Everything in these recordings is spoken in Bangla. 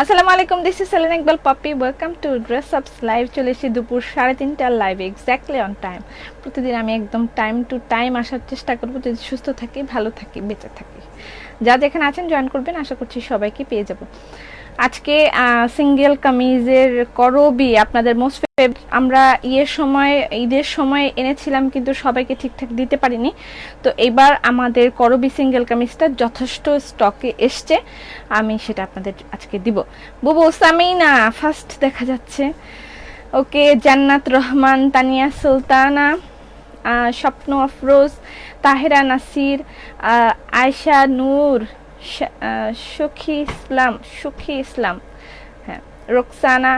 আসসালামু আলাইকুম this is Selen Iqbal Popy welcome to dress ups live চলে এসেছি দুপুর সাড়ে তিনটার লাইভে এক্স্যাক্টলি অন টাইম প্রতিদিন আমি একদম টাইম টু টাইম আসার চেষ্টা করব। যদি সুস্থ থাকি, ভালো থাকি, বেঁচে থাকি। যা যেখানে আছেন জয়েন করবেন। আশা করছি সবাইকে পেয়ে যাব। আজকে সিঙ্গেল কামিজের করবি আপনাদের মোস্ট আমরা ইয়ের সময়, ঈদের সময় এনেছিলাম কিন্তু সবাইকে ঠিকঠাক দিতে পারিনি। তো এবার আমাদের করবি সিঙ্গেল কামিজটা যথেষ্ট স্টকে এসছে। আমি সেটা আপনাদের আজকে দিব। বুবু, সামিনা ফার্স্ট দেখা যাচ্ছে। ওকে, জান্নাত রহমান, তানিয়া সুলতানা স্বপ্ন আফরোজ, তাহেরা নাসির আয়শা নূর সুখী ইসলাম সুখী ইসলাম। হ্যাঁ রোকসানা,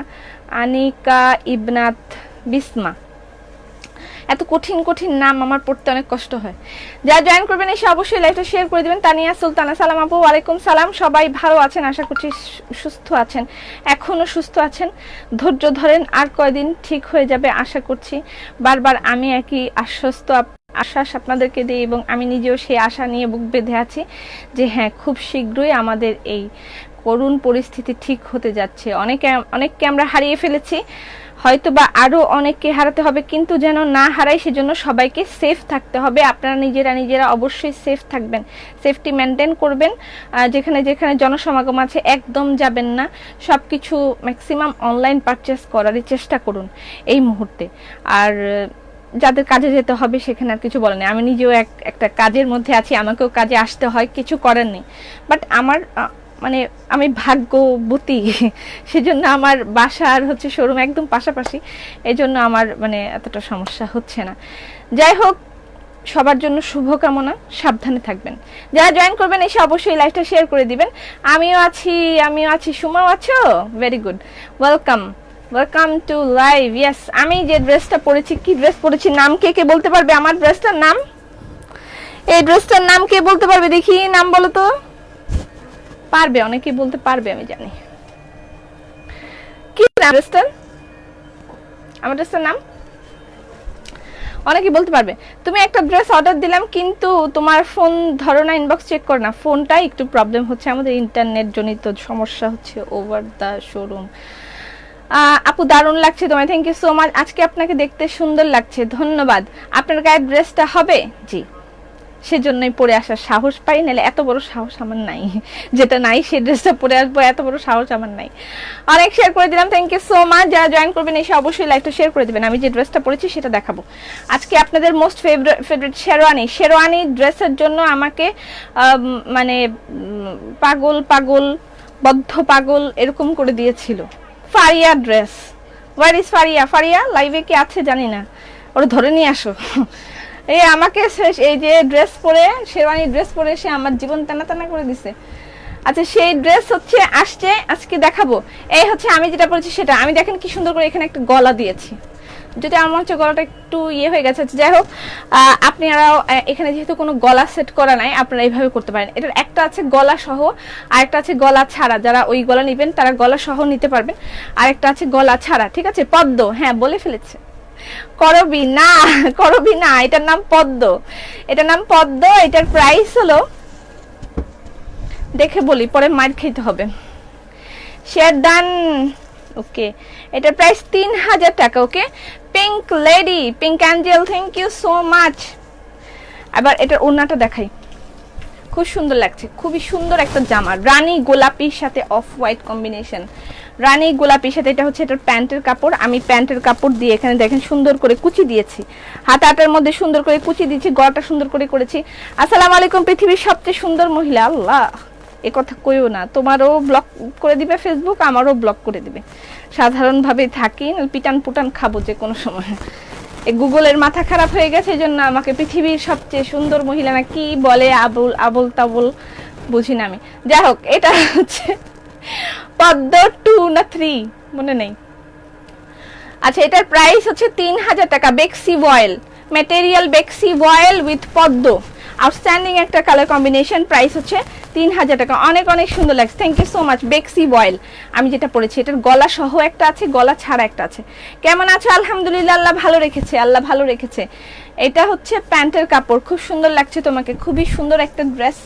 আনিকা, ইবনাত, বিসমা। এত কঠিন কঠিন নাম আমার পড়তে অনেক কষ্ট হয়। যারা জয়েন করবেন, এসে অবশ্যই লাইভটা শেয়ার করে দিবেন। তানিয়া সুলতানা, সালাম আপু, ওয়ালাইকুম সালাম। সবাই ভালো আছেন, আশা করছি সুস্থ আছেন, এখনও সুস্থ আছেন। ধৈর্য ধরেন, আর কয়দিন ঠিক হয়ে যাবে, আশা করছি। বারবার আমি একই আশ্বস্ত আশ্বাস আপনাদেরকে দিই এবং আমি নিজেও সেই আশা নিয়ে বুক বেঁধে আছি যে হ্যাঁ খুব শীঘ্রই আমাদের এই করুণ পরিস্থিতি ঠিক হতে যাচ্ছে। অনেকে, অনেককে আমরা হারিয়ে ফেলেছি হয়তো বা আরও অনেককে হারাতে হবে, কিন্তু যেন না হারাই সেজন্য সবাইকে সেফ থাকতে হবে। আপনারা নিজেরা নিজেরা অবশ্যই সেফ থাকবেন সেফটি মেনটেন করবেন। যেখানে যেখানে জনসমাগম আছে, একদম যাবেন না। সব কিছু ম্যাক্সিমাম অনলাইন পারচেস করারই চেষ্টা করুন এই মুহূর্তে। আর যাদের কাজে যেতে হবে সেখানে আর কিছু বলে নেই। আমি নিজেও এক, একটা কাজের মধ্যে আছি, আমাকেও কাজে আসতে হয়, কিছু করার নেই। বাট আমার মানে আমি ভাগ্যবতী, সেজন্য আমার বাসা আর হচ্ছে শোরুম একদম পাশাপাশি এই জন্য আমার মানে এতটা সমস্যা হচ্ছে না। যাই হোক, সবার জন্য শুভকামনা, সাবধানে থাকবেন। যারা জয়েন করবেন এসে অবশ্যই লাইভটা শেয়ার করে দিবেন। আমিও আছি আমিও আছি, সুমাও আছো? Very good welcome welcome to live yes আমি যে ড্রেসটা পরেছি, কি ড্রেস পরেছি, নাম কে কে বলতে পারবে? আমার ড্রেসটার নাম? এই ড্রেসটার নাম কে বলতে পারবে? দেখি, নাম বলো তো। পারবে, অনেকে বলতে পারবে, আমি জানি। কি নাম ড্রেসটার আমার ড্রেসটার নাম? অনেকে বলতে পারবে। তুমি একটা ড্রেস অর্ডার দিলাম, কিন্তু তোমার ফোন ধরো না ইনবক্স চেক করো না। ফোনটাই একটু প্রবলেম হচ্ছে। আমাদের ইন্টারনেট জনিত সমস্যা হচ্ছে ওভার দ্য শোরুম আপু, দারুণ লাগছে তোমায়। থ্যাংক ইউ সো মাচ আজকে আপনাকে দেখতে সুন্দর লাগছে। ধন্যবাদ। আপনার গায়ের ড্রেসটা হবে? জি। সেজন্যই পরে আসার সাহস পাই, নাহলে এত বড় সাহস আমার নাই। যেটা নাই, সেই ড্রেসটা পরে আসব, এত বড় সাহস আমার নাই। অনেক শেয়ার করে দিলাম। থ্যাংক ইউ সো মাচ যারা জয়েন করবেন, এসে অবশ্যই লাইভটা শেয়ার করে দিবেন। আমি যে ড্রেসটা পরেছি, সেটা দেখাবো। আজকে আপনাদের most favourite favourite sherwani sherwani ড্রেসের জন্য আমাকে মানে পাগল পাগল, বদ্ধ পাগল এরকম করে দিয়েছিল। Faria dress where is Faria? Faria লাইভে কি আছে জানি না। ওরা ধরে নিয়ে আসো। এই আমাকে এই যে ড্রেস পরে, শেরওয়ানি ড্রেস পরে সে আমার জীবন টানা টানা করে দিছে। আচ্ছা সেই ড্রেস হচ্ছে, আসছে, আজকে দেখাবো। এই হচ্ছে আমি যেটা পরেছি সেটা। আমি দেখেন কি সুন্দর করে এখানে একটা গলা দিয়েছি। যদি আমার মনে হচ্ছে গলাটা একটু ইয়ে হয়ে গেছে আচ্ছা, যাই হোক আপনারাও এখানে যেহেতু কোনো গলা সেট করা নাই আপনারা এইভাবে করতে পারেন। এটার একটা আছে গলা সহ আর একটা আছে গলা ছাড়া। যারা ওই গলা নেবেন তারা গলা সহ নিতে পারবেন। আর একটা আছে গলা ছাড়া ঠিক আছে? পদ্ম হ্যাঁ বলে ফেলেছে। করবি না করবি না এটার নাম পদ্ম। এটার নাম পদ্ম এটার প্রাইস হলো দেখে বলি পরে মার খেতে হবে। শেয়ার ডান ওকে এটার প্রাইস তিন হাজার টাকা okay pink lady pink angel thank you so much আবার এটার ওড়নাটা দেখাই। খুব সুন্দর লাগছে, খুবই সুন্দর একটা জামা। রানী গোলাপির সাথে অফ হোয়াইট কম্বিনেশন রানী গোলাপির সাথে এটা হচ্ছে এটার প্যান্টের কাপড়। আমি প্যান্টের কাপড় দিয়ে এখানে দেখেন সুন্দর করে কুচি দিয়েছি। হাতে আটার মধ্যে সুন্দর করে কুচি দিয়েছি, গলাটা সুন্দর করে করেছি। আসসালামু আলাইকুম পৃথিবীর সবচেয়ে সুন্দর মহিলা, আল্লাহ। এ কথা কইও না। তোমারও ব্লক করে দিবে ফেসবুক আমারও ব্লক করে দিবে। সাধারণভাবে থাকি পিটান পুটান খাব যে কোনো সময়। গুগলের মাথা খারাপ হয়ে গেছে, এই জন্য আমাকে পৃথিবীর সবচেয়ে সুন্দর মহিলা না কি বলে আবুল আবুল তাবুল, বুঝি না আমি। যাই হোক এটা হচ্ছে পদ্ম টু না থ্রি মনে নেই। আচ্ছা এটার প্রাইস হচ্ছে তিন হাজার টাকা, বেক্সি ভয়েল মেটেরিয়াল বেক্সি ভয়েল উইথ পদ্ম। আউটস্ট্যান্ডিং একটা কালার কম্বিনেশন প্রাইস হচ্ছে তিন হাজার টাকা। অনেক অনেক সুন্দর লাগছে। থ্যাংক ইউ সো মাচ বেক্সি বয়েল আমি যেটা পরেছি এটার গলা সহ একটা আছে, গলা ছাড়া একটা আছে। কেমন আছো? আলহামদুলিল্লাহ, আল্লাহ ভালো রেখেছে, আল্লাহ ভালো রেখেছে। এটা হচ্ছে প্যান্টের কাপড়। খুব সুন্দর লাগছে তোমাকে। খুবই সুন্দর একটা ড্রেস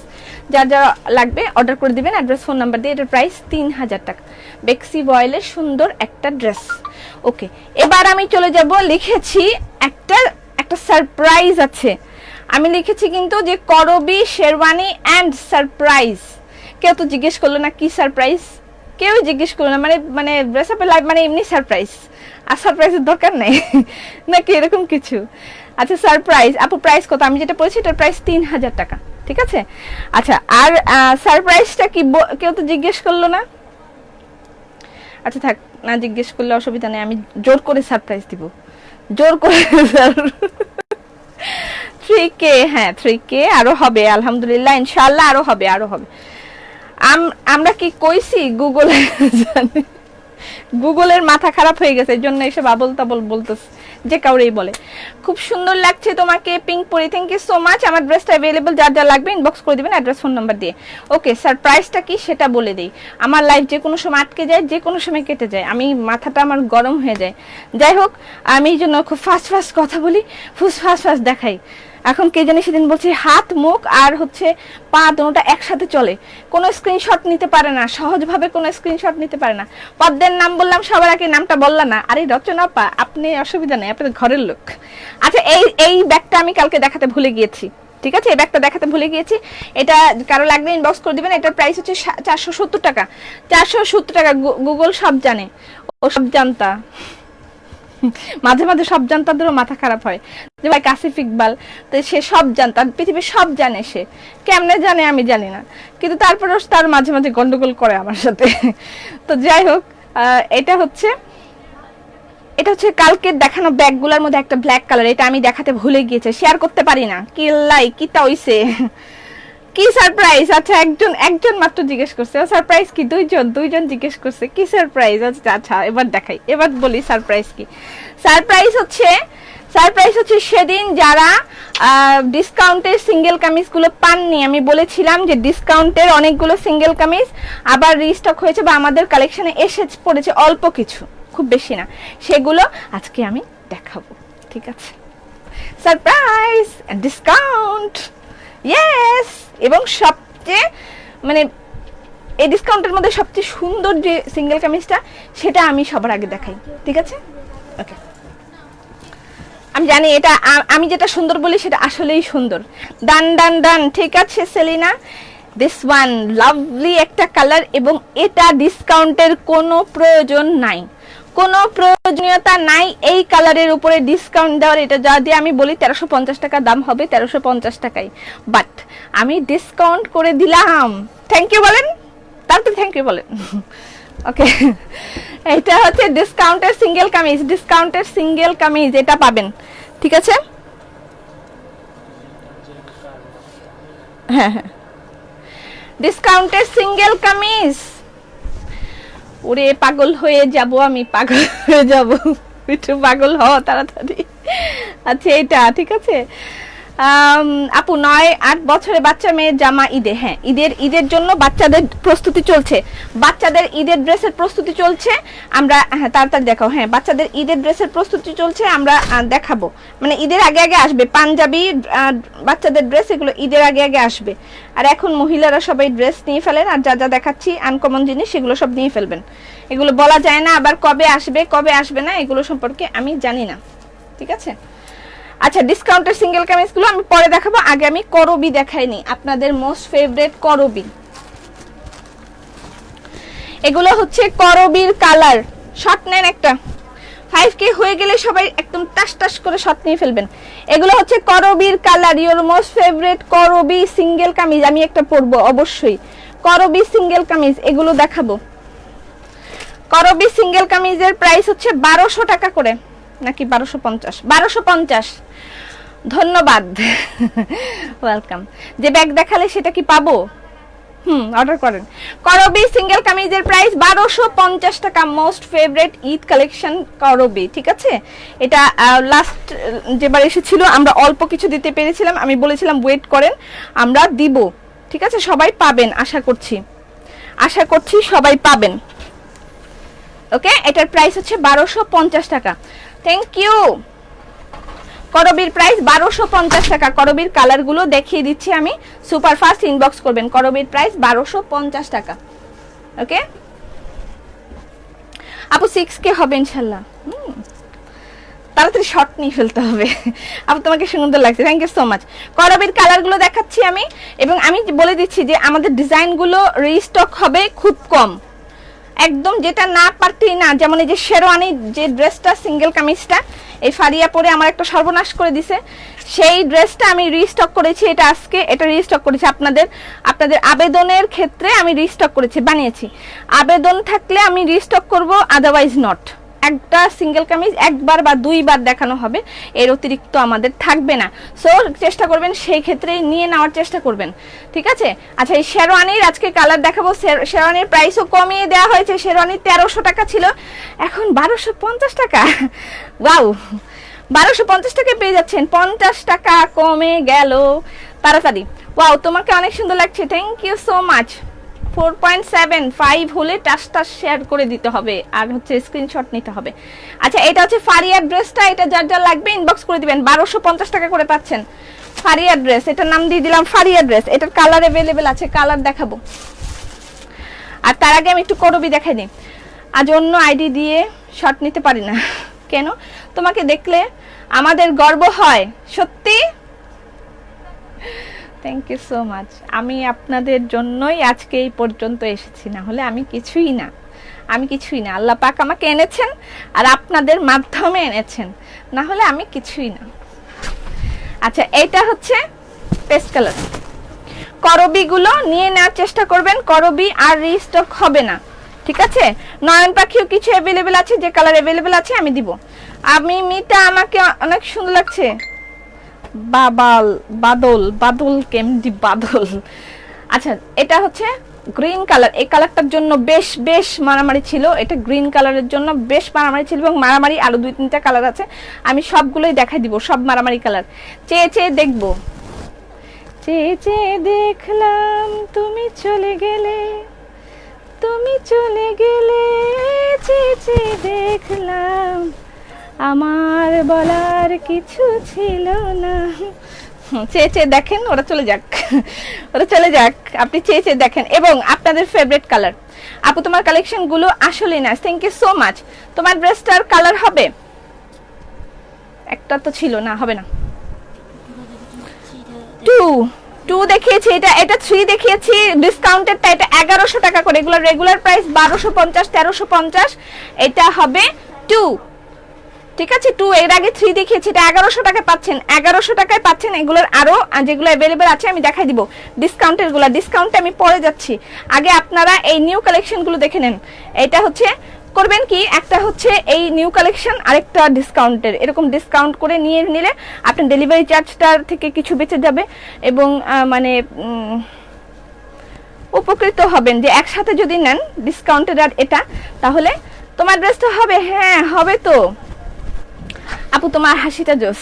যা যা লাগবে অর্ডার করে দিবেন। অ্যাড্রেস ফোন নাম্বার দিয়ে এটার প্রাইস তিন হাজার টাকা বেক্সি বয়েলের সুন্দর একটা ড্রেস ওকে এবার আমি চলে যাব। লিখেছি একটা একটা সারপ্রাইজ আছে। আমি লিখেছি কিন্তু যে করবি, শেরওয়ানি অ্যান্ড সারপ্রাইজ কেউ তো জিজ্ঞেস করল না, কি সারপ্রাইজ কেউই জিজ্ঞেস করল না মানে মানে ড্রেস আপের লাইফ মানে এমনি সারপ্রাইজ আর সারপ্রাইজের দরকার নেই। নাকি এরকম কিছু? আচ্ছা সারপ্রাইজ আপু প্রাইস কত? আমি যেটা পড়েছি এটার প্রাইস তিন হাজার টাকা। ঠিক আছে? আচ্ছা আর সারপ্রাইজটা কি কেউ তো জিজ্ঞেস করল না? আচ্ছা থাক, না জিজ্ঞেস করলে অসুবিধা নেই। আমি জোর করে সারপ্রাইজ দিব। জোর করে থ্রি কে হ্যাঁ থ্রি কে আরও হবে, আলহামদুলিল্লাহ ইনশাল্লাহ আরও হবে আরও হবে। আম- আমরা কি কইছি গুগল গুগলের মাথা খারাপ হয়ে গেছে এর জন্য এসব আবল তাবল বলতেছে, যে কাউরেই বলে। খুব সুন্দর লাগছে তোমাকে পিঙ্ক পরি থ্যাংক ইউ সো মাচ আমার ড্রেসটা অ্যাভেলেবল যার যা লাগবে ইনবক্স করে দিবেন অ্যাড্রেস ফোন নাম্বার দিয়ে। ওকে সারপ্রাইজটা কি সেটা বলে দিই। আমার লাইফ যে কোনো সময় আটকে যায়, যে কোনো সময় কেটে যায়। আমি, মাথাটা আমার গরম হয়ে যায়। যাই হোক, আমি এই জন্য খুব ফাস্ট ফাস্ট কথা বলি ফুস ফাস্ট ফাস্ট দেখাই। এখন কে জানি সেদিন বলছি হাত, মুখ আর হচ্ছে পা দুটোটা একসাথে চলে। কোনো স্ক্রিনশট নিতে পারে না, সহজভাবে কোনো স্ক্রিনশট নিতে পারে না। পদ্মের নাম বললাম, সবার আগে নামটা বললাম না। আরে রচনা পা, আপনি অসুবিধা নেই আপনার ঘরের লোক। আচ্ছা এই এই ব্যাগটা আমি কালকে দেখাতে ভুলে গিয়েছি, ঠিক আছে? এই ব্যাগটা দেখাতে ভুলে গিয়েছি। এটা কারও লাগবে ইনবক্স করে দিবেন। এটার প্রাইস হচ্ছে চারশো সত্তর টাকা। চারশো সত্তর টাকা গুগল সব জানে। ও সব জানতা। মাঝে মাঝে সব জানতাদেরও মাথা খারাপ হয়। যে ভাই কাসিফ ইকবাল, তো সে সব জানতা পৃথিবীর সব জানে সে। কেমনে জানে আমি জানি না। কিন্তু তারপরেও তার মাঝে মাঝে গন্ডগোল করে আমার সাথে। তো যাই হোক এটা হচ্ছে এটা হচ্ছে কালকে দেখানো ব্যাগগুলোর মধ্যে একটা ব্ল্যাক কালার এটা আমি দেখাতে ভুলে গিয়েছে। শেয়ার করতে পারি না। কি লাই, কি তা হইছে? কি সারপ্রাইজ আচ্ছা একজন একজন মাত্র জিজ্ঞেস করছে সারপ্রাইজ কি? দুইজন দুইজন জিজ্ঞেস করছে, কি সারপ্রাইজ আচ্ছা আচ্ছা এবার দেখাই, এবার বলি সারপ্রাইজ কি। সারপ্রাইজ হচ্ছে সারপ্রাইজ হচ্ছে সেদিন যারা ডিসকাউন্টের সিঙ্গেল কামিজগুলো পাননি। আমি বলেছিলাম যে ডিসকাউন্টের অনেকগুলো সিঙ্গেল কামিজ আবার রিস্টক হয়েছে বা আমাদের কালেকশনে এসে পড়েছে অল্প কিছু, খুব বেশি না। সেগুলো আজকে আমি দেখাবো, ঠিক আছে? সারপ্রাইজ ডিসকাউন্ট ইয়েস এবং সবচেয়ে মানে এই ডিসকাউন্টের মধ্যে সবচেয়ে সুন্দর যে সিঙ্গেল কামিজটা, সেটা আমি সবার আগে দেখাই। ঠিক আছে? ওকে আমি জানি এটা আমি যেটা সুন্দর বলি সেটা আসলেই সুন্দর। ডান ডান ডান, ঠিক আছে, সেলিনা? দিস ওয়ান লাভলি একটা কালার এবং এটা ডিসকাউন্টের কোনো প্রয়োজন নাই। কোনো প্রয়োজনীয়তা নাই, এই কালারের উপরে ডিসকাউন্ট দেওয়ার। এটা যা দিয়ে আমি বলি, তেরোশো পঞ্চাশ টাকা দাম হবে তেরোশো পঞ্চাশ টাকাই বাট আমি ডিসকাউন্ট করে দিলাম। থ্যাংক ইউ বলেন? তারপর থ্যাংক ইউ বলেন। ওকে এটা হচ্ছে ডিসকাউন্টের সিঙ্গেল কামিজ ডিসকাউন্টের সিঙ্গেল কামিজ, এটা পাবেন। ঠিক আছে? হ্যাঁ হ্যাঁ। ডিসকাউন্টের সিঙ্গেল কামিজ। ওরে পাগল হয়ে যাব, আমি পাগল হয়ে যাব। একটু পাগল হওয়া তাড়াতাড়ি। আচ্ছা এটা ঠিক আছে? আপু, নয়, আট বছরের বাচ্চা মেয়ের জামা ঈদে হ্যাঁ ঈদের ঈদের জন্য বাচ্চাদের প্রস্তুতি চলছে। বাচ্চাদের ঈদের ড্রেসের প্রস্তুতি চলছে, আমরা হ্যাঁ তাড়াতাড়ি দেখাও হ্যাঁ বাচ্চাদের ঈদের ড্রেসের প্রস্তুতি চলছে, আমরা দেখাবো। মানে ঈদের আগে আগে আসবে, পাঞ্জাবি বাচ্চাদের ড্রেস, এগুলো ঈদের আগে আগে আসবে। আর এখন মহিলারা সবাই ড্রেস নিয়ে ফেলেন, আর যা যা দেখাচ্ছি আনকমন জিনিস সেগুলো সব নিয়ে ফেলবেন। এগুলো বলা যায় না আবার কবে আসবে কবে আসবে না, এগুলো সম্পর্কে আমি জানি না। ঠিক আছে? আচ্ছা ডিসকাউন্টের সিঙ্গেল কামিজগুলো আমি পরে দেখাবো, আগে আমি করবি দেখাইনি, আপনাদের মোস্ট ফেভারেট করবি এগুলো হচ্ছে করবির কালার শর্ট নেন একটা। ফাইভ কে হয়ে গেলে সবাই একদম টাস টাস করে শর্ট নিয়ে ফেলবেন। এগুলো হচ্ছে করবির কালার ইওর মোস্ট ফেভারিট করবি সিঙ্গেল কামিজ, আমি একটা পরবো, অবশ্যই। করবি সিঙ্গেল কামিজ, এগুলো দেখাবো। করবি সিঙ্গেল কামিজের প্রাইস হচ্ছে বারোশো টাকা করে। নাকি বারোশো পঞ্চাশ? বারোশো পঞ্চাশ। ধন্যবাদ। ওয়েলকাম যে ব্যাগ দেখালে সেটা কি পাবো? হুম অর্ডার করেন। করবি সিঙ্গেল কামিজের প্রাইস বারোশো পঞ্চাশ টাকা মোস্ট ফেভারিট ঈদ কালেকশন করবি ঠিক আছে? এটা লাস্ট যেবার এসেছিল, আমরা অল্প কিছু দিতে পেরেছিলাম, আমি বলেছিলাম ওয়েট করেন, আমরা দিব, ঠিক আছে? সবাই পাবেন, আশা করছি। আশা করছি সবাই পাবেন। ওকে এটার প্রাইস হচ্ছে বারোশো পঞ্চাশ টাকা। থ্যাংক ইউ করবির প্রাইস বারোশো পঞ্চাশ টাকা। করবির কালারগুলো দেখিয়ে দিচ্ছি আমি। সুপার ফাস্ট ইনবক্স করবেন। করবির প্রাইস বারোশো পঞ্চাশ টাকা। ওকে আপু সিক্স কে হবে ইনশাল্লাহ। হুম। তাড়াতাড়ি শর্ট নিয়ে ফেলতে হবে। আপু, তোমাকে সুন্দর লাগছে। থ্যাংক ইউ সো মাচ করবির কালারগুলো দেখাচ্ছি আমি। এবং আমি বলে দিচ্ছি যে আমাদের ডিজাইনগুলো রিস্টক হবে খুব কম। একদম যেটা না পারতেই না, যেমন এই যে শেরওয়ানি যে ড্রেসটা, সিঙ্গেল কামিজটা, এই ফারিয়া পরে আমার একটা সর্বনাশ করে দিছে। সেই ড্রেসটা আমি রিস্টক করেছি, এটা আজকে, এটা রিস্টক করেছি আপনাদের আপনাদের আবেদনের ক্ষেত্রে আমি রিস্টক করেছি, বানিয়েছি। আবেদন থাকলে আমি রিস্টক করব আদারওয়াইজ নট একটা সিঙ্গেল কামিজ একবার বা দুইবার দেখানো হবে। এর অতিরিক্ত আমাদের থাকবে না। সো চেষ্টা করবেন সেই ক্ষেত্রে নিয়ে নেওয়ার চেষ্টা করবেন। ঠিক আছে? আচ্ছা এই শেরওয়ানির আজকে কালার দেখাবো। শের- শেরওয়ানির প্রাইসও কমিয়ে দেওয়া হয়েছে। শেরওয়ানি তেরোশো টাকা ছিল। এখন বারোশো পঞ্চাশ টাকা। ওয়াও বারোশো পঞ্চাশ টাকায় পেয়ে যাচ্ছেন। পঞ্চাশ টাকা কমে গেল। তাড়াতাড়ি। ওয়াও তোমাকে অনেক সুন্দর লাগছে। Thank you so much four point seven five হলে টাচটা শেয়ার করে দিতে হবে আর হচ্ছে স্ক্রিনশট নিতে হবে। আচ্ছা এটা হচ্ছে ফারিয়ার ড্রেসটা এটা যার যার লাগবে ইনবক্স করে দিবেন। বারোশো পঞ্চাশ টাকা করে পাচ্ছেন। ফারিয়া ড্রেস এটার নাম দিয়ে দিলাম ফারিয়া ড্রেস এটার কালার অ্যাভেলেবেল আছে কালার দেখাবো। আর তার আগে আমি একটু করবি দেখাই দিই আজ অন্য আইডি দিয়ে শর্ট নিতে পারি না। কেন? তোমাকে দেখলে আমাদের গর্ব হয়। সত্যি? থ্যাংক ইউ সো মাচ আমি আপনাদের জন্যই আজকে এই পর্যন্ত এসেছি, না হলে আমি কিছুই না। আমি কিছুই না। আল্লাহ পাক আমাকে এনেছেন আর আপনাদের মাধ্যমে এনেছেন। না হলে আমি কিছুই না। আচ্ছা এটা হচ্ছে পেস্ট কালার করবিগুলো নিয়ে নেওয়ার চেষ্টা করবেন। করবি আর রিস্টক হবে না। ঠিক আছে? নয়ন পাখিও কিছু অ্যাভেলেবেল আছে, যে কালার অ্যাভেলেবেল আছে, আমি দিব। আমি মিটা আমাকে অনেক সুন্দর লাগছে। বাবাল, বাদল বাদল কেমদি বাদল। আচ্ছা এটা হচ্ছে গ্রিন কালার এই কালারটার জন্য বেশ বেশ মারামারি ছিল। এটা গ্রিন কালারের জন্য বেশ মারামারি ছিল এবং মারামারি আরও দুই, তিনটা কালার আছে। আমি সবগুলোই দেখাই দিব, সব মারামারি কালার চেয়ে চেয়ে দেখব। চেয়ে চেয়ে দেখলাম তুমি চলে গেলে, তুমি চলে গেলে, চেয়ে চেয়ে দেখলাম। আমার বলার কিছু ছিল না। চেয়ে চেয়ে দেখেন, ওরা চলে যাক। ওরা চলে যাক। আপনি চেয়ে চেয়ে দেখেন। এবং আপনাদের ফেভারিট কালার আপু, তোমার কালেকশনগুলো আসলে না থ্যাংক ইউ সো মাচ তোমার ড্রেসটার কালার হবে? একটা তো ছিল না, হবে না। টু টু দেখিয়েছি, এটা এটা থ্রি দেখিয়েছি। ডিসকাউন্টেডটা এটা এগারোশো টাকা করে। এগুলো রেগুলার প্রাইস বারোশো পঞ্চাশ, তেরোশো পঞ্চাশ। এটা হবে টু ঠিক আছে টু এর আগে থ্রি দেখিয়েছি এটা এগারোশো টাকায় পাচ্ছেন। এগারোশো টাকায় পাচ্ছেন এগুলোর আরও আহ, যেগুলো অ্যাভেলেবেল আছে আমি দেখাই দিব। ডিসকাউন্টেরগুলো ডিসকাউন্টে আমি পরে যাচ্ছি। আগে আপনারা এই নিউ কালেকশনগুলো দেখে নেন। এটা হচ্ছে করবেন কি একটা হচ্ছে এই নিউ কালেকশন আরেকটা ডিসকাউন্টের এরকম ডিসকাউন্ট করে নিয়ে নিলে আপনার ডেলিভারি চার্জটার থেকে কিছু বেঁচে যাবে এবং মানে উপকৃত হবেন। যে একসাথে যদি নেন ডিসকাউন্টের আর এটা তাহলে তোমার ড্রেসটা হবে হ্যাঁ হবে তো। আপু, তোমার হাসিটা জোস।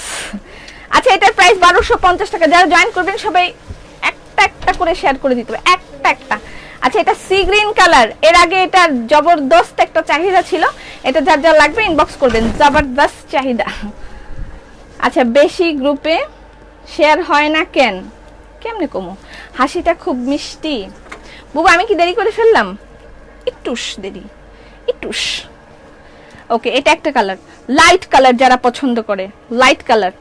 আচ্ছা এটার প্রাইস বারোশো পঞ্চাশ টাকা। যারা জয়েন করবেন, সবাই একটা একটা করে শেয়ার করে দিতে হবে। একটা একটা। আচ্ছা এটা সি গ্রিন কালারের আগে এটা জবরদস্ত একটা চাহিদা ছিল। এটা যার যার লাগবে ইনবক্স করবেন। জবরদস্ত চাহিদা। আচ্ছা বেশি গ্রুপে শেয়ার হয় না কেন? কেমনে কমো? হাসিটা খুব মিষ্টি। বুবু, আমি কি দেরি করে ফেললাম? একটুস দেরি। একটুস। ওকে, এটা একটা কালার লাইট কালার যারা পছন্দ করে লাইট কালার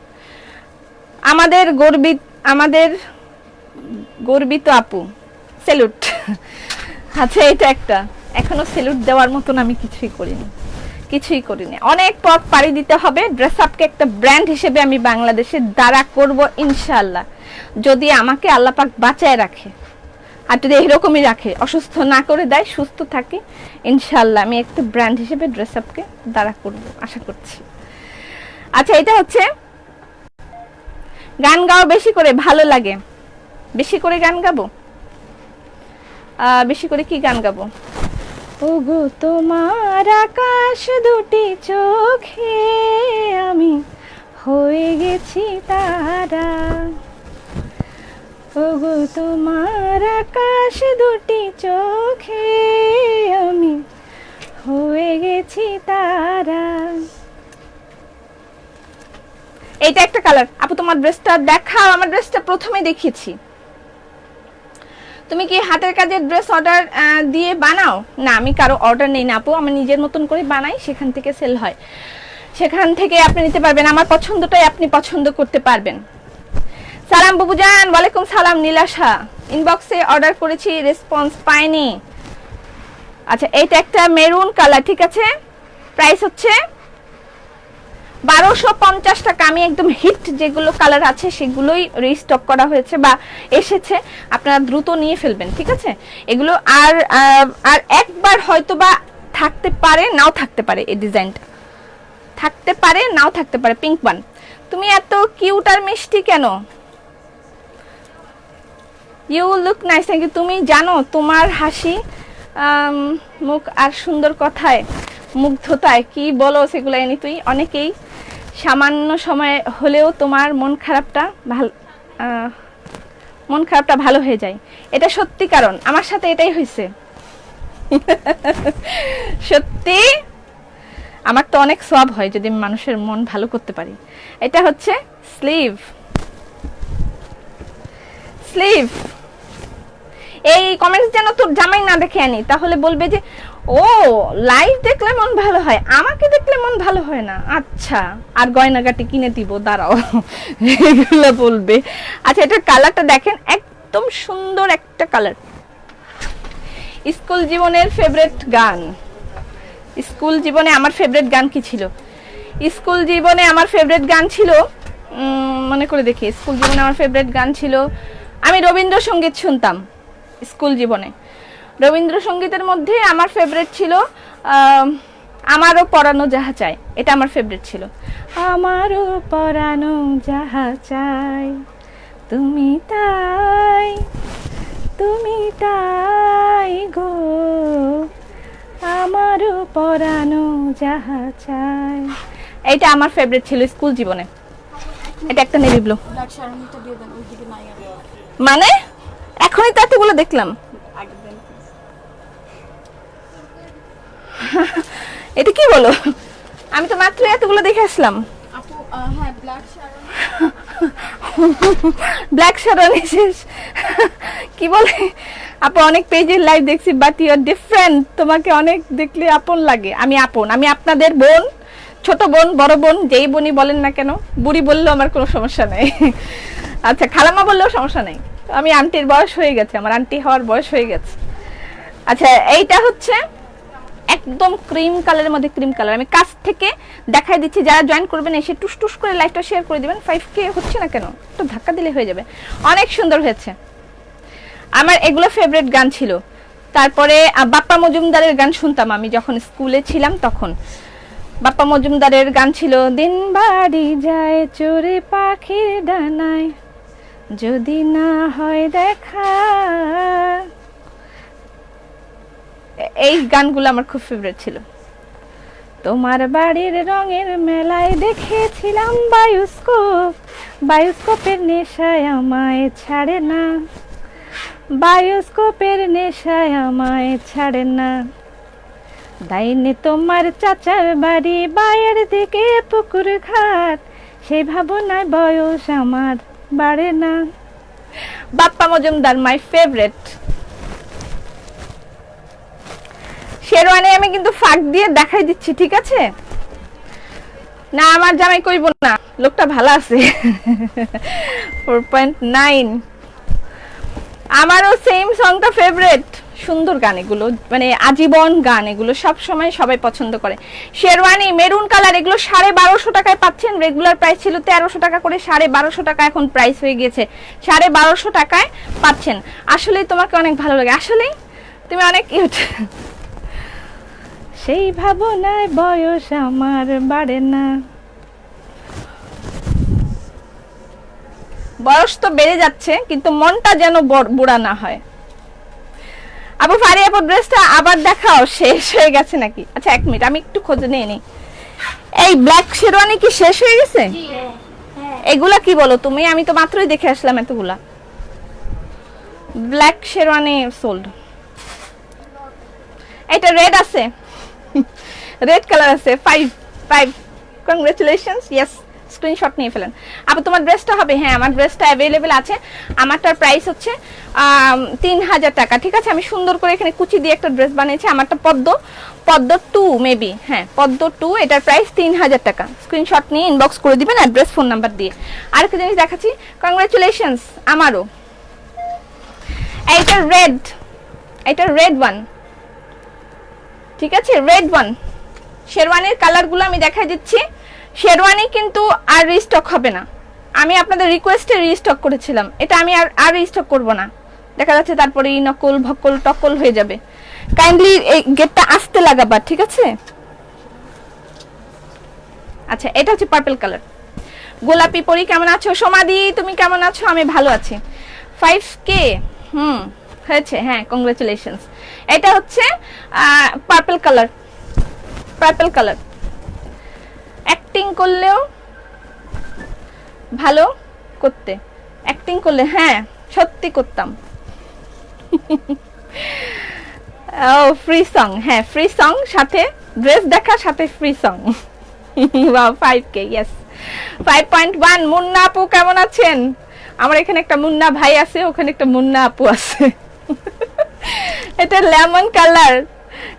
আমাদের গর্বিত আমাদের গর্বিত আপু সেলুট আচ্ছা এটা একটা। এখনও সেলুট দেওয়ার মতন আমি কিছুই করিনি। কিছুই করিনি। অনেক পথ পাড়ি দিতে হবে। ড্রেস আপকে একটা ব্র্যান্ড হিসেবে আমি বাংলাদেশে দাঁড়া করব ইনশাল্লাহ যদি আমাকে আল্লাপাক বাঁচায় রাখে। আর যদি এরকমই রাখে, অসুস্থ না করে দেয়, সুস্থ থাকে ইনশাল্লাহ আমি একটা ব্র্যান্ড হিসেবে ড্রেস আপকে দাঁড়া করব, আশা করছি। আচ্ছা এটা হচ্ছে গান গাও বেশি করে ভালো লাগে। বেশি করে গান গাবো? বেশি করে কি গান গাবো? ওগো, তোমার আকাশ দুটি চোখে আমি হয়ে গেছি তারা। ওগো, তোমার আকাশ দুটি চোখে আমি হয়ে গেছি তারা। এটা একটা কালার আপু, তোমার ড্রেসটা দেখাও, আমার ড্রেসটা প্রথমে দেখিয়েছি। তুমি কি হাতের কাজের ড্রেস অর্ডার দিয়ে বানাও? না, আমি কারও অর্ডার নেই না, আপু। আমি নিজের মতন করে বানাই, সেখান থেকে সেল হয়। সেখান থেকে আপনি নিতে পারবেন। আমার পছন্দটাই আপনি পছন্দ করতে পারবেন। সালাম, বুবুজান। ওয়ালাইকুম সালাম, নীলাশা। ইনবক্সে অর্ডার করেছি রেসপন্স পাইনি। আচ্ছা এইটা একটা মেরুন কালার ঠিক আছে? প্রাইস হচ্ছে বারোশো পঞ্চাশ টাকা। আমি একদম হিট যেগুলো কালার আছে, সেগুলোই রিস্টক করা হয়েছে বা এসেছে। আপনারা দ্রুত নিয়ে ফেলবেন, ঠিক আছে? এগুলো আর আর একবার হয়তো বা থাকতে পারে, নাও থাকতে পারে এই ডিজাইনটা থাকতে পারে, নাও থাকতে পারে পিঙ্ক ওয়ান তুমি এত কিউট আর মিষ্টি কেন? You look nice thank you তুমি জানো, তোমার হাসি মুখ আর সুন্দর কথায়, মুগ্ধতায়, কি বলো সেগুলো এনে তুই? অনেকেই সামান্য সময় হলেও তোমার মন খারাপটা ভালো মন খারাপটা ভালো হয়ে যায়। এটা সত্যি কারণ, আমার সাথে এটাই হয়েছে। সত্যি? আমার তো অনেক সব হয় যদি মানুষের মন ভালো করতে পারি। এটা হচ্ছে স্লিভ স্লিভ। এই কমেন্টস যেন তোর জামাই না দেখে আনি, তাহলে বলবে যে, ও লাইভ দেখলে মন ভালো হয়, আমাকে দেখলে মন ভালো হয় না। আচ্ছা আর গয়নাগাটি কিনে দিব, দাঁড়াও, এগুলো বলবে। আচ্ছা এটার কালারটা দেখেন, একদম সুন্দর একটা কালার স্কুল জীবনের ফেভারিট গান। স্কুল জীবনে আমার ফেভারিট গান কি ছিল? স্কুল জীবনে আমার ফেভারিট গান ছিল মনে করে দেখি, স্কুল জীবনে আমার ফেভারিট গান ছিল আমি রবীন্দ্রসঙ্গীত শুনতাম স্কুল জীবনে। রবীন্দ্রসঙ্গীতের মধ্যে আমার ফেভারিট ছিল আমারও পড়ানো যাহা চাই, এটা আমার ফেভারিট ছিল। আমারও পড়ানো যাহা চাই, তুমি তাই তুমি তাই গো। আমারও পড়ানো যাহা চাই। এটা আমার ফেভারিট ছিল স্কুল জীবনে। এটা একটা নেভি ব্লু ব্ল্যাক শাড়িটা দিয়ে দেন ওইদিকে নাই আর মানে? এখনই তো এতগুলো দেখলাম। এটা কি বলো? আমি তো মাত্র এতগুলো দেখে আসলাম। হ্যাঁ ব্ল্যাক শাড়ি। শেষ। কি বলে? আপু অনেক পেজের লাইভ দেখছি বাট ইউ আর ডিফারেন্ট তোমাকে অনেক দেখলে আপন লাগে। আমি আপন আমি আপনাদের বোন ছোট বোন বড় বোন যেই বোনই বলেন না কেন বুড়ি বললেও আমার কোনো সমস্যা নেই। আচ্ছা খালামা বললেও সমস্যা নেই। আমি আন্টির বয়স হয়ে গেছে, আমার আন্টি হওয়ার বয়স হয়ে গেছে। আচ্ছা এইটা হচ্ছে একদম ক্রিম কালারের মধ্যে ক্রিম কালার। আমি কাছ থেকে দেখাই দিচ্ছি, যারা জয়েন করবেন, এসে টুস টুস করে লাইভটা শেয়ার করে দিবেন। ফাইভ কে হচ্ছে না কেন? একটু ধাক্কা দিলে হয়ে যাবে। অনেক সুন্দর হয়েছে। আমার এগুলো ফেভারিট গান ছিল। তারপরে বাপ্পা মজুমদারের গান শুনতাম আমি যখন স্কুলে ছিলাম তখন। বাপ্পা মজুমদারের গান ছিল দিন বাড়ি যায় চোরে পাখির ডানায়। যদি না হয় দেখা। এই গানগুলো আমার খুব ফেভারিট ছিল। তোমার বাড়ির রঙের মেলায় দেখেছিলাম বায়োস্কোপ। বায়োস্কোপের নেশায় আমায় ছাড়ে না। বায়োস্কোপের নেশায় আমায় ছাড়ে না। দাইনে তোমার চাচার বাড়ি, বায়ের দিকে পুকুর ঘাট। সেই ভাবনায় বয়স আমার বাড়ে না। বাপ্পা মজুমদার মাই ফেভারেট শেরওয়ানি আমি কিন্তু ফাঁক দিয়ে দেখাই দিচ্ছি, ঠিক আছে? না, আমার জামাই কইব না। লোকটা ভালো আছে। ফোর পয়েন্ট নাইন আমারও সেম সংটা ফেভারিট সুন্দর গান এগুলো মানে আজীবন গান এগুলো সব সময় সবাই পছন্দ করে। শেরওয়ানি, মেরুন কালার এগুলো সাড়ে বারোশো টাকায় পাচ্ছেন রেগুলার প্রাইস ছিল তেরোশো টাকা করে, সাড়ে বারোশো টাকা এখন প্রাইস হয়ে গিয়েছে, সাড়ে বারোশো টাকায় পাচ্ছেন। আসলেই তোমাকে অনেক ভালো লাগে, আসলেই তুমি অনেক কিউট সেই ভাবনায় বয়স আমার বাড়ে না। বয়স তো বেড়ে যাচ্ছে, কিন্তু মনটা যেন বুড়া না হয়। আপু ফারি আপু ড্রেসটা আবার দেখাও শেষ হয়ে গেছে নাকি? আচ্ছা এক মিনিট আমি একটু খোঁজ নিয়ে নিই। এই ব্ল্যাক শেরওয়ানি কি শেষ হয়ে গেছে? হ্যাঁ এগুলা কি বলো তুমি? আমি তো মাত্রই দেখে আসলাম এতগুলা। ব্ল্যাক শেরওয়ানি সোল্ড এটা রেড আছে। রেড কালার আছে। Five five congratulations yes screenshot নিয়ে ফেলেন। আপু তোমার ড্রেসটা হবে হ্যাঁ আমার ড্রেসটা অ্যাভেলেবেল আছে। আমারটার প্রাইস হচ্ছে তিন হাজার টাকা, ঠিক আছে? আমি সুন্দর করে এখানে কুচি দিয়ে একটা ড্রেস বানিয়েছি, আমারটা পদ্ম পদ্ম টু মেবি হ্যাঁ পদ্ম টু এটার প্রাইস তিন হাজার টাকা। স্ক্রিনশট নিয়ে ইনবক্স করে দিবেন অ্যাড্রেস ফোন নাম্বার দিয়ে। আরেকটা জিনিস দেখাচ্ছি কংগ্রেচুলেশনস আমারও। এইটা রেড এটা রেড ওয়ান ঠিক আছে? রেড ওয়ান শেরওয়ানির কালারগুলো আমি দেখাই দিচ্ছি। শেরওয়ানি কিন্তু আর রিস্টক হবে না। আমি আপনাদের রিকোয়েস্টে রিস্টক করেছিলাম। এটা আমি আর আর রিস্টক করব না। দেখা যাচ্ছে তারপরে এই নকল, ভকল, টকল হয়ে যাবে। কাইন্ডলি এই গেটটা আসতে লাগাবার ঠিক আছে? আচ্ছা এটা হচ্ছে পার্পল কালার গোলাপি পরি কেমন আছো? সমাধি তুমি কেমন আছো? আমি ভালো আছি। ফাইভ কে হুম, হয়েছে হ্যাঁ কংগ্রেচুলেশনস এটা হচ্ছে purple colour purple colour acting করলেও ভালো করতে। অ্যাক্টিং করলে হ্যাঁ সত্যি করতাম। ও ফ্রি সং হ্যাঁ ফ্রি সং সাথে ড্রেস দেখা, সাথে ফ্রি সং ওয়াও ফাইভ কে yes five point one Munna আপু কেমন আছেন? আমার এখানে একটা মুন্না ভাই আছে, ওখানে একটা মুন্না আপু আছে। এটা lemon colour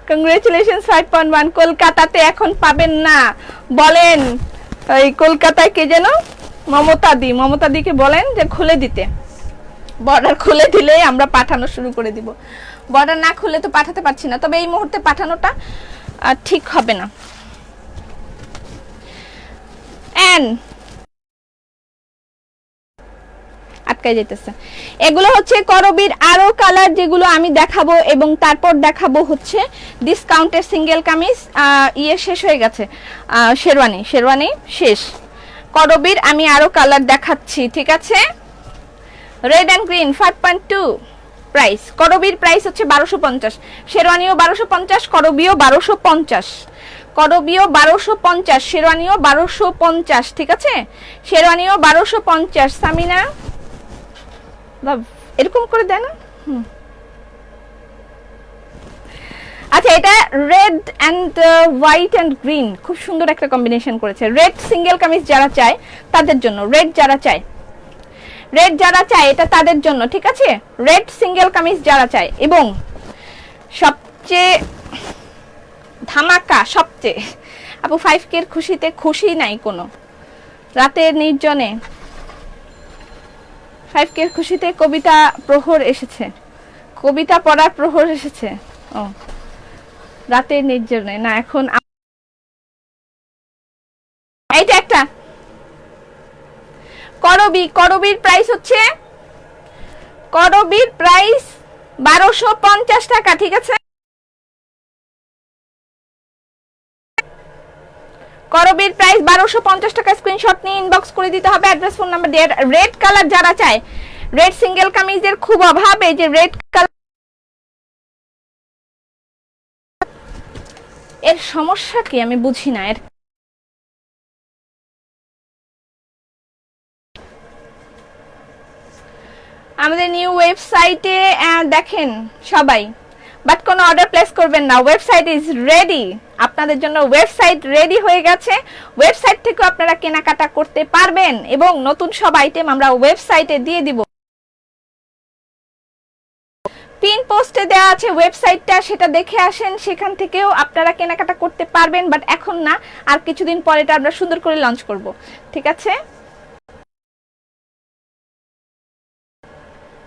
congratulations five point one কলকাতাতে এখন পাবেন না। বলেন, এই কলকাতায় কে যেন মমতা দি মমতা দিকে বলেন যে খুলে দিতে। বর্ডার খুলে দিলেই আমরা পাঠানো শুরু করে দিব। বর্ডার না খুলে তো পাঠাতে পারছি না, তবে এই মুহূর্তে পাঠানোটা ঠিক হবে না। অ্যান আটকায় যেতেছে এগুলো হচ্ছে করবির আরও কালার যেগুলো আমি দেখাবো এবং তারপর দেখাবো হচ্ছে ডিসকাউন্টের সিঙ্গেল কামিজ ইয়ে শেষ হয়ে গেছে। শেরওয়ানি শেরওয়ানি শেষ। করবির, আমি আরও কালার দেখাচ্ছি, ঠিক আছে? Red and green five point two price করবির price হচ্ছে বারোশো পঞ্চাশ। শেরওয়ানিও বারোশো পঞ্চাশ, করবিও বারোশো পঞ্চাশ। করবিও বারোশো পঞ্চাশ, শেরওয়ানিও বারোশো পঞ্চাশ, ঠিক আছে? শেরওয়ানিও বারোশো পঞ্চাশ, সামিনা। বাহ, এরকম করে দেয় না? হুম। আচ্ছা এটা red and white and green খুব সুন্দর একটা কম্বিনেশন করেছে। রেড সিঙ্গেল কামিজ যারা চায় তাদের জন্য রেড যারা চায়। রেড যারা চায় এটা তাদের জন্য ঠিক আছে? রেড সিঙ্গেল কামিজ যারা চায় এবং সবচেয়ে ধামাকা সবচেয়ে আপু ফাইভ কের খুশিতে খুশি নাই কোনো। রাতের নির্জনে ফাইভ কে খুশিতে কবিতা প্রহর এসেছে। কবিতা পড়ার প্রহর এসেছে। ও, রাতের নির্জনে। না, এখন এইটা একটা। করবি, করবির প্রাইস হচ্ছে করবির প্রাইস বারোশো পঞ্চাশ টাকা, ঠিক আছে? করবির প্রাইস বারোশো পঞ্চাশ টাকা। স্ক্রিনশট নিয়ে ইনবক্স করে দিতে হবে। অ্যাড্রেস ফোন নাম্বার দিয়ে রেড কালার যারা চায় রেড সিঙ্গেল কামিজের খুব অভাব, এই যে রেড কালারের সমস্যা কি আমি বুঝি না। এর আমাদের নিউ ওয়েবসাইটে দেখেন সবাই বাট কোনো অর্ডার প্লেস করবেন না। ওয়েবসাইট ইজ রেডি আপনাদের জন্য ওয়েবসাইট রেডি হয়ে গেছে। ওয়েবসাইট থেকেও আপনারা কেনাকাটা করতে পারবেন এবং নতুন সব আইটেম আমরা ওয়েবসাইটে দিয়ে দিব। পিন পোস্টে দেওয়া আছে ওয়েবসাইটটা সেটা দেখে আসেন। সেখান থেকেও আপনারা কেনাকাটা করতে পারবেন বাট এখন না। আর কিছুদিন পরে এটা আমরা সুন্দর করে লঞ্চ করব। ঠিক আছে?